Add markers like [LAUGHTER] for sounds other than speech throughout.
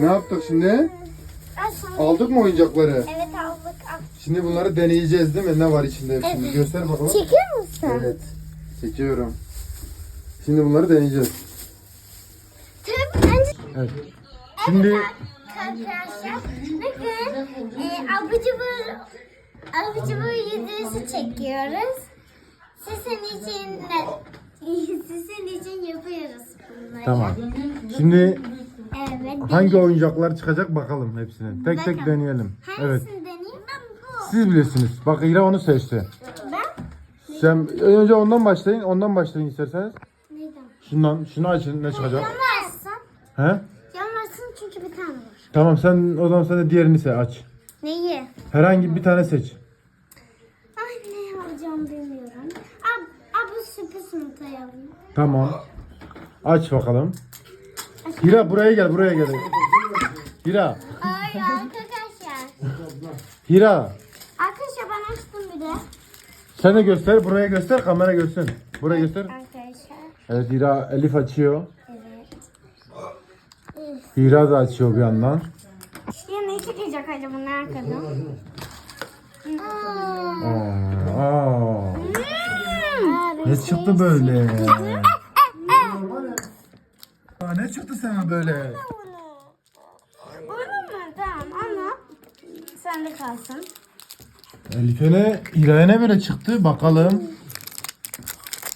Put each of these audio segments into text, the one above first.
Ne yaptık şimdi? Aldık mı oyuncakları? Evet aldık. Al. Şimdi bunları deneyeceğiz değil mi? Ne var içinde hepsini? Evet. Göster bakalım. Çekiyor musun? Evet. Çekiyorum. Şimdi bunları deneyeceğiz. Evet. Şimdi Arkadaşlar bakın e, abur cubur abur cubur videosu çekiyoruz. Sizin için sizin [LAUGHS] için yapıyoruz bunları. tamam. Şimdi Evet. hangi oyuncaklar çıkacak bakalım hepsini. Tek tek Bakalım. deneyelim. Hangisini Evet. deneyeyim ben bu. Siz bilirsiniz. Bak İra onu seçti. Ben Sen önce ondan başlayın. Ondan başlayın isterseniz. neyden? Şundan, şunu açın ne çıkacak? Yanlarsın. He? Yanlarsın çünkü bir tane var. Tamam sen o zaman sen de diğerini seç aç. Neyi? Herhangi bir tane seç. Ay ne alacağım bilmiyorum. Ab, ab bu sürpriz. Tamam. Aç bakalım. Hira buraya gel buraya gel. Hira. Ay arkadaşlar. Hira. Arkadaşlar ben açtım bir de. Sen de göster. Buraya göster. Kamera görsün. Buraya göster. Arkadaşlar. Evet Hira Elif açıyor. Evet. Hira da açıyor bir yandan. Ya ne çıkacak acaba ne arkada? Aa, aa. Ne çıktı böyle? Aa, ne böyle? Bunu mu? Tamam ama sende kalsın. Elif'e ne? Hira'ya ne böyle çıktı? Bakalım.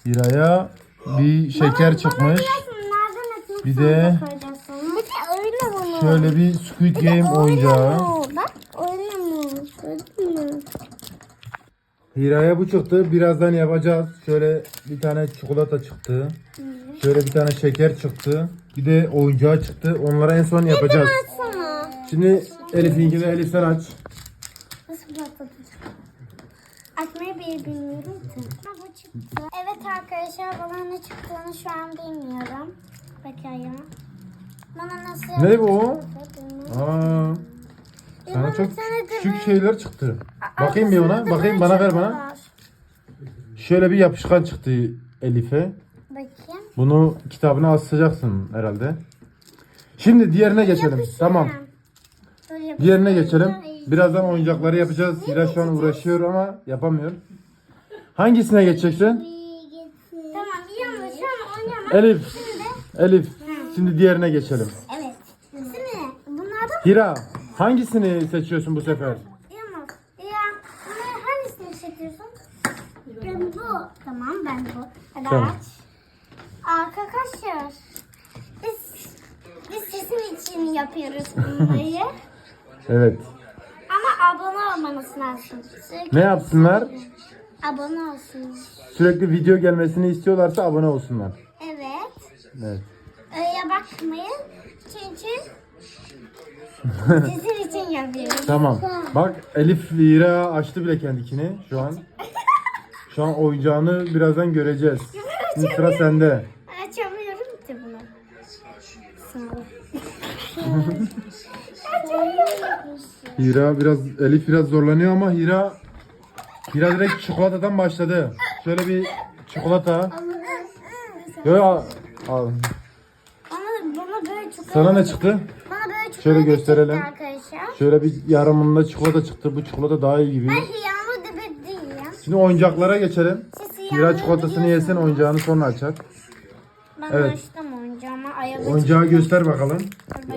Hira'ya bir şeker çıkmış. Bir de şöyle bir Squid Game oyuncağı. Bak? Hira'ya bu çıktı. Birazdan yapacağız. Şöyle bir tane çikolata çıktı. Şöyle bir tane şeker çıktı. Bir de oyuncağı çıktı. Onları en son yapacağız. Şimdi Elif'inkini Elif sen aç. Nasıl patlatacak? Açmayı bile bilmiyorum ki. Ha, bu çıktı. Evet arkadaşlar bana ne çıktığını şu an bilmiyorum. Bakayım. Bana nasıl Ne bu? Aa, sana çok küçük şeyler çıktı. Bakayım bir ona. Bakayım bana ver bana. Şöyle bir yapışkan çıktı Elif'e. Bakayım. Bunu kitabına asacaksın herhalde. Şimdi diğerine geçelim. Tamam. Diğerine geçelim. Birazdan oyuncakları yapacağız. Hira şu an uğraşıyor ama yapamıyor. Hangisine geçeceksin? Tamam yanlış ama oynama. Elif. Elif. Şimdi diğerine geçelim. Evet. Şimdi bunlardan Hira. Hangisini seçiyorsun bu sefer? Ya bunu hangisini seçiyorsun? Ben bu. Tamam ben bu. Hadi Tamam. aç. Arkadaşlar. Biz, biz sizin için yapıyoruz bunları. [LAUGHS] Evet. Ama abone olmanız lazım. Sürekli Ne yapsınlar? Abone olsun. Sürekli video gelmesini istiyorlarsa abone olsunlar. Evet. Evet. Öyle bakmayın. Çünkü [LAUGHS] sizin için yapıyoruz. Tamam. Bak Elif Hira açtı bile kendikini şu an. [LAUGHS] Şu an oyuncağını birazdan göreceğiz. Şimdi sıra sende. [LAUGHS] Hira biraz Elif biraz zorlanıyor ama Hira Hira direkt çikolatadan başladı. Şöyle bir çikolata. Yo yo, al. Sana ne çıktı? Bana böyle çok Şöyle gösterelim. arkadaşlar. Şöyle bir yarımında çikolata çıktı. Bu çikolata daha iyi gibi. Ben hıyamı da değilim. Şimdi oyuncaklara geçelim. Siz Hira çikolatasını yesin, oyuncağını sonra açar. Ben Evet. açtım Oyuncağı göster bakalım.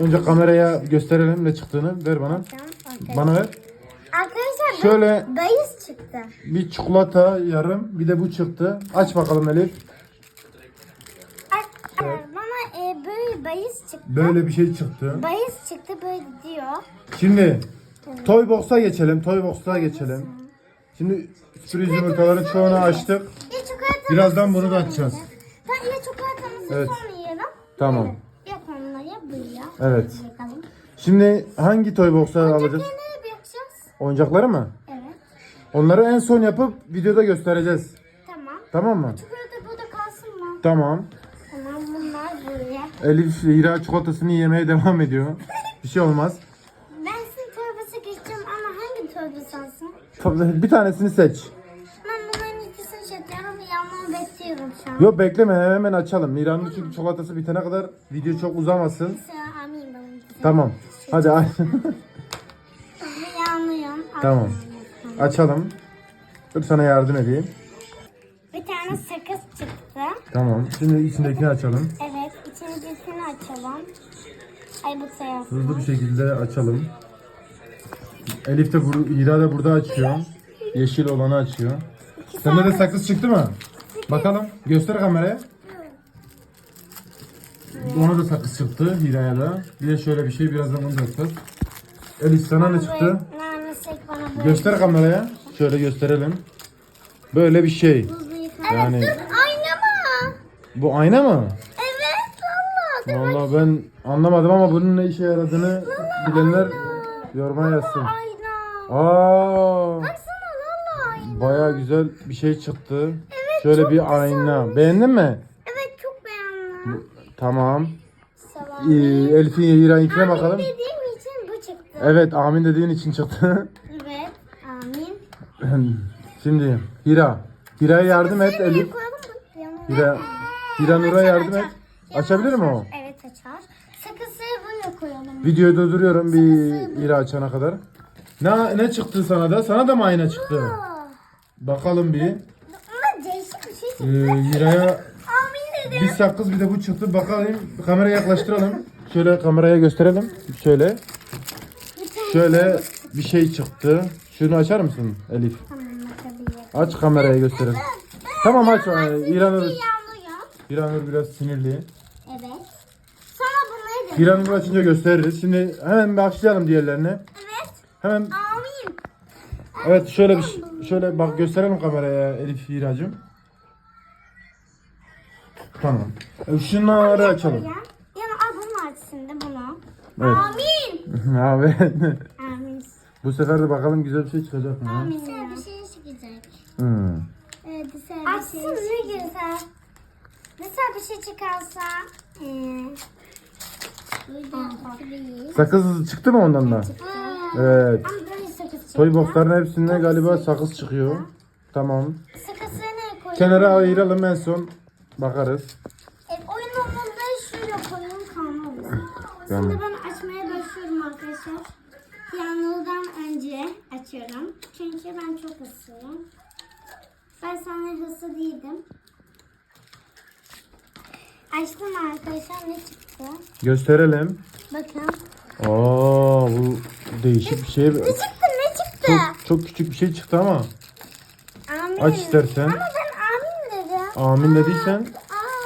Önce kameraya gösterelim ne çıktığını. Ver bana. Bana ver. Arkadaşlar Şöyle bu bayız çıktı. bir çikolata yarım, bir de bu çıktı. Aç bakalım Elif. Ay, Bana e, böyle bayız çıktı. Böyle bir şey çıktı. Bayız çıktı böyle diyor. Şimdi Toy Box'a geçelim. Toy Box'a geçelim. Şimdi sürpriz yumurtaların çoğunu açtık. Ya çikolatamızı Birazdan bunu da sonra açacağız. yiyeceğiz. Tamam ya çikolatamızı Evet. sonra. Tamam. Ya onunla ya bu ya. Evet. Bakalım. Şimdi hangi Toy Box'a alacağız? Oyuncakları nereye yapacağız? Oyuncakları mı? Evet. Onları en son yapıp videoda göstereceğiz. Tamam. Tamam mı? Çikolata burada kalsın mı? Tamam. Tamam bunlar buraya. Elif Hira çikolatasını yemeye devam ediyor. Bir şey olmaz. Ben sizin torbası geçeceğim ama hangi torbası alsın? Tabii, Bir tanesini seç. Yok bekleme hemen açalım. Hira'nın çünkü çikolatası bitene kadar video çok uzamasın. Sıra Tamam. Hadi aç. [LAUGHS] Yanlıyorum. Tamam. Açalım. Dur sana yardım edeyim. Bir tane sakız çıktı. Tamam. Şimdi içindekini açalım. Evet, içincisini açalım. Ay bu sayılsın. Hızlı bir şekilde açalım. Elif de bur İra da burada açıyor. Yeşil olanı açıyor. Sende de sakız çıktı mı? Bakalım. Göster kameraya. Ona da sakız çıktı. Hira'ya da. Bir de şöyle bir şey. Birazdan onu da açacağız. Elif sana ne çıktı? Göster kameraya. Şöyle gösterelim. Böyle bir şey. Yani Ayna mı? bu ayna mı? Evet valla. Vallahi ben anlamadım ama bunun ne işe yaradığını bilenler yoruma yazsın. Ayna. Aa, Baksana valla ayna. baya güzel bir şey çıktı. Şöyle bir ayna. Beğendin mi? Evet çok beğendim. Tamam. Ee, Elif'in Hira'yınkine bakalım. Dediğim için bu çıktı. Evet amin dediğin için çıktı. Evet. Amin. [CLEARS THROAT] Şimdi Hira. Hira'ya yardım et Elif. Mı? Yanına. Hira. Hira Nur'a yardım et. Açabilir mi o? Evet açar. Sakızı buraya koyalım. Videoyu durduruyorum bir Hira açana kadar. Ne, ne çıktı sana da? Sana da mı ayna çıktı? Bakalım bir. Ama değişik bir şey sakız bir de bu çıktı. Bakalım kameraya yaklaştıralım. Şöyle kameraya gösterelim. Şöyle. Şöyle bir şey çıktı. Şunu açar mısın Elif? Aç kameraya gösterelim. Tamam aç. İranur. İranur biraz sinirli. Evet. Bunu dedim. İranur açınca gösteririz. Şimdi hemen başlayalım diğerlerine. Evet. Hemen Amin. evet şöyle bir şey- şöyle bak gösterelim kameraya Elif İracım. Tamam. E, Şunları açalım. Ya, yani al bunu aç şimdi bunu. Evet. Amin. [LAUGHS] Abi Amin. bu sefer de bakalım güzel bir şey çıkacak mı? Amin. Güzel bir şey çıkacak. Hmm. Evet güzel bir Açsın şey ne güzel. Güzel bir şey çıkarsa. Ee, Sakız çıktı mı ondan da? Evet. Ama böyle sakız çıktı. Toy boxların hepsinde galiba sakız çıkıyor. Tamam. Sakızı ne koyalım? Kenara ayıralım en son bakarız. Evet, oyun olmadı şöyle koyalım kalmaz. Tamam. Şimdi ben açmaya başlıyorum arkadaşlar. Yanlıdan önce açıyorum. Çünkü ben çok hızlıyım. Ben sana hızlı değildim. Açtım arkadaşlar ne çıktı? Gösterelim. Bakın. Aa bu değişik bir şey. Ne çıktı ne çıktı? Çok, çok küçük bir şey çıktı ama. Amin. Aç istersen. Ama amin. Amin dediysen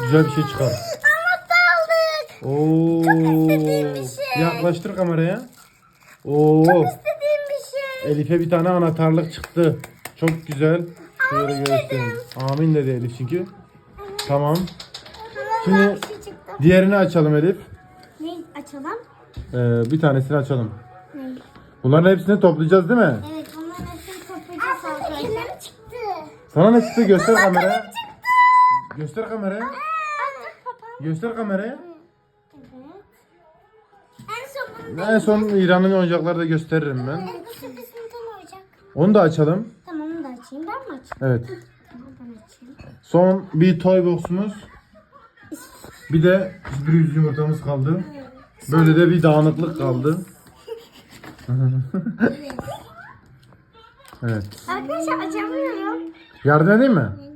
güzel bir şey çıkar. Anahtar aldık. Oo. istediğim bir şey. Yaklaştır kameraya. Oo. İstediğim bir şey. Elif'e bir tane anahtarlık çıktı. Çok güzel. Şöyle göstereyim. Amin dedi Elif çünkü. Tamam. Şimdi şey diğerini açalım Elif. Ne açalım? Ee, bir tanesini açalım. Ne? Bunların hepsini toplayacağız değil mi? Evet bunların hepsini toplayacağız arkadaşlar. çıktı. Sana ne çıktı? Göster kameraya. Göster kameraya. Artık papağan. Göster kameraya. Evet. En son bunu En son İran'ın oyuncakları da gösteririm ben. Bu olacak. Onu da açalım. Tamam onu da açayım. Ben mi açayım? Evet. Tamam ben açayım. Son bir toy box'umuz. Bir de sürpriz yumurtamız kaldı. Böyle de bir dağınıklık kaldı. evet. [LAUGHS] Arkadaşlar açamıyorum. Yardım edeyim mi?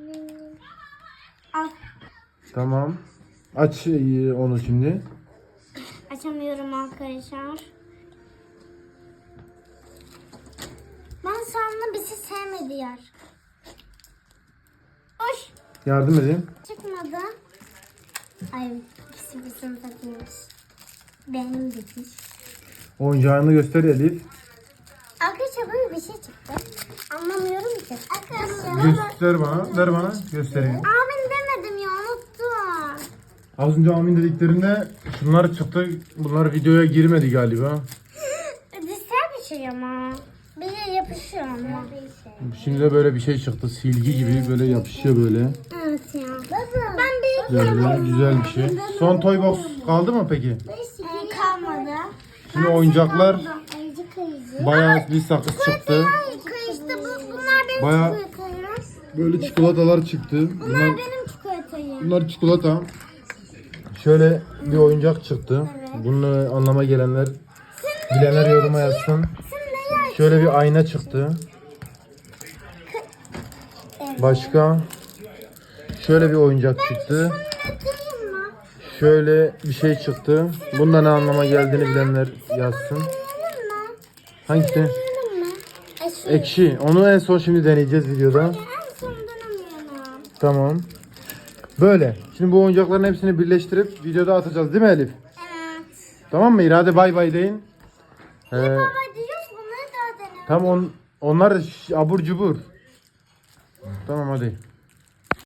Tamam. Aç e, onu şimdi. Açamıyorum arkadaşlar. Ben sandım bizi sevmedi yer. Hoş. Yardım edeyim. Çıkmadı. Ay sürprizim takılmış. Benim bitmiş. Oyuncağını göster Elif. Arkadaşlar böyle bir şey çıktı. Anlamıyorum ki. Arkadaşlar. Göster bana. Ver bana. Göstereyim. Unuttum. Az önce amin dediklerinde şunlar çıktı. Bunlar videoya girmedi galiba. Dizel bir şey ama. Bir de yapışıyor ama. Şimdi de böyle bir şey çıktı. Silgi gibi böyle yapışıyor böyle. Evet ya. Ben bir Böyle güzel bir şey. Son toy box kaldı mı peki? Ee, kalmadı. Şimdi oyuncaklar bayağı bir sakız çıktı. Kayıştı bu. Bunlar benim Bayağı- çikolatayım. Böyle çikolatalar çıktı. Bunlar Bunlar, benim çikolatayım. bunlar çikolata. Şöyle bir oyuncak çıktı. Evet. Bunu anlama gelenler, bilenler yoruma yazsın. Şöyle bir ayna çıktı. Başka şöyle bir oyuncak çıktı. Şöyle bir şey çıktı. Bunda ne anlama geldiğini bilenler yazsın. Hangisi? Ekşi. Onu en son şimdi deneyeceğiz videoda. Tamam. Böyle. Şimdi bu oyuncakların hepsini birleştirip videoda atacağız değil mi Elif? Evet. Tamam mı? İrade bay bay deyin. Ee, Baba diyoruz bunları daha deneyelim. tam on, onlar da abur cubur. Tamam hadi.